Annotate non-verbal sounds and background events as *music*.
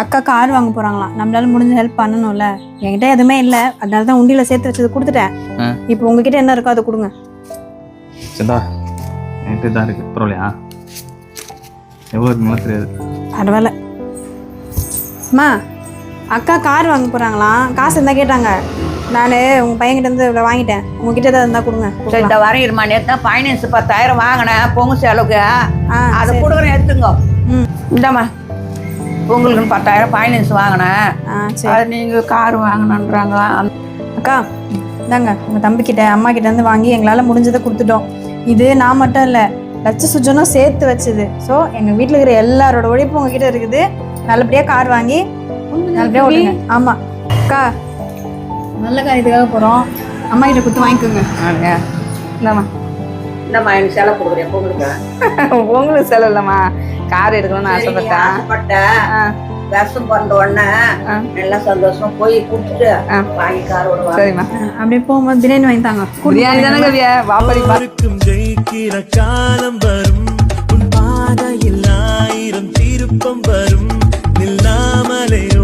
அக்கா கார் வாங்க போறாங்களாம். நம்மளால முடிஞ்ச ஹெல்ப் பண்ணணும்ல. என்கிட்ட எதுவுமே இல்ல. அதனால தான் உண்டியில சேர்த்து வச்சது கொடுத்துட்டேன். இப்போ உங்ககிட்ட என்ன இருக்கோ அதை கொடுங்க. சந்தா என்கிட்ட தான் இருக்கு. பரவாயில்லையா? எவ்வளோ இருக்குன்னு தெரியாது. பரவாயில்ல. அம்மா அக்கா கார் வாங்க போறாங்களாம். காசு இருந்தா கேட்டாங்க. நான் உங்க பையன்கிட்ட இருந்து இவ்வளோ வாங்கிட்டேன். உங்ககிட்ட ஏதாவது இருந்தா கொடுங்க. சரி. இந்த வரையும் இருமா நேற்று தான் ஃபைனான்ஸ் பத்தாயிரம் வாங்கினேன். பொங்கு செலவுக்கு. ஆ அதை. கொடுக்குறேன் எடுத்துங்க ம். இந்தாம்மா. உங்களுக்குன்னு பத்தாயிரம் ஃபைனான்ஸ் வாங்கினேன். ஆ சரி. அது நீங்கள் கார் வாங்கணுன்றாங்க அக்கா இந்தாங்க உங்க தம்பி கிட்ட அம்மா கிட்ட இருந்து வாங்கி எங்களால முடிஞ்சதை கொடுத்துட்டோம். இது நான் மட்டும் இல்ல லட்ச சுஜனும் சேர்த்து வச்சது. ஸோ எங்க வீட்ல இருக்கிற எல்லாரோட உழைப்பும் உங்ககிட்ட இருக்குது. நல்லபடியா கார் வாங்கி நல்லபடியா ஓட்டுங்க. ஆமா. அக்கா நல்ல காரியத்துக்காக போறோம். அம்மா கிட்ட கொடுத்து வாங்கிக்கோங்க. இந்தாம்மா. இந்தாம்மா எனக்கு செலவு கொடுக்குறேன். பொங்கலுக்கு. *laughs* உங்களுக்கு செலவு இல்லைம்மா. கார் எடுக்கணும்னு ஆசைப்பட்டேன். ஆசைப்பட்டேன். வருஷம் பிறந்த உடனே. நல்லா சந்தோஷமா போய் ஆ. வாங்கி காரோட வாங்க சரிம்மா. அப்படியே போகும்போது பிரியாணி வாங்கி தாங்க. பிரியாணி தானே கவியா? வாப்படி ஜெயிக்கிற காலம் வரும்.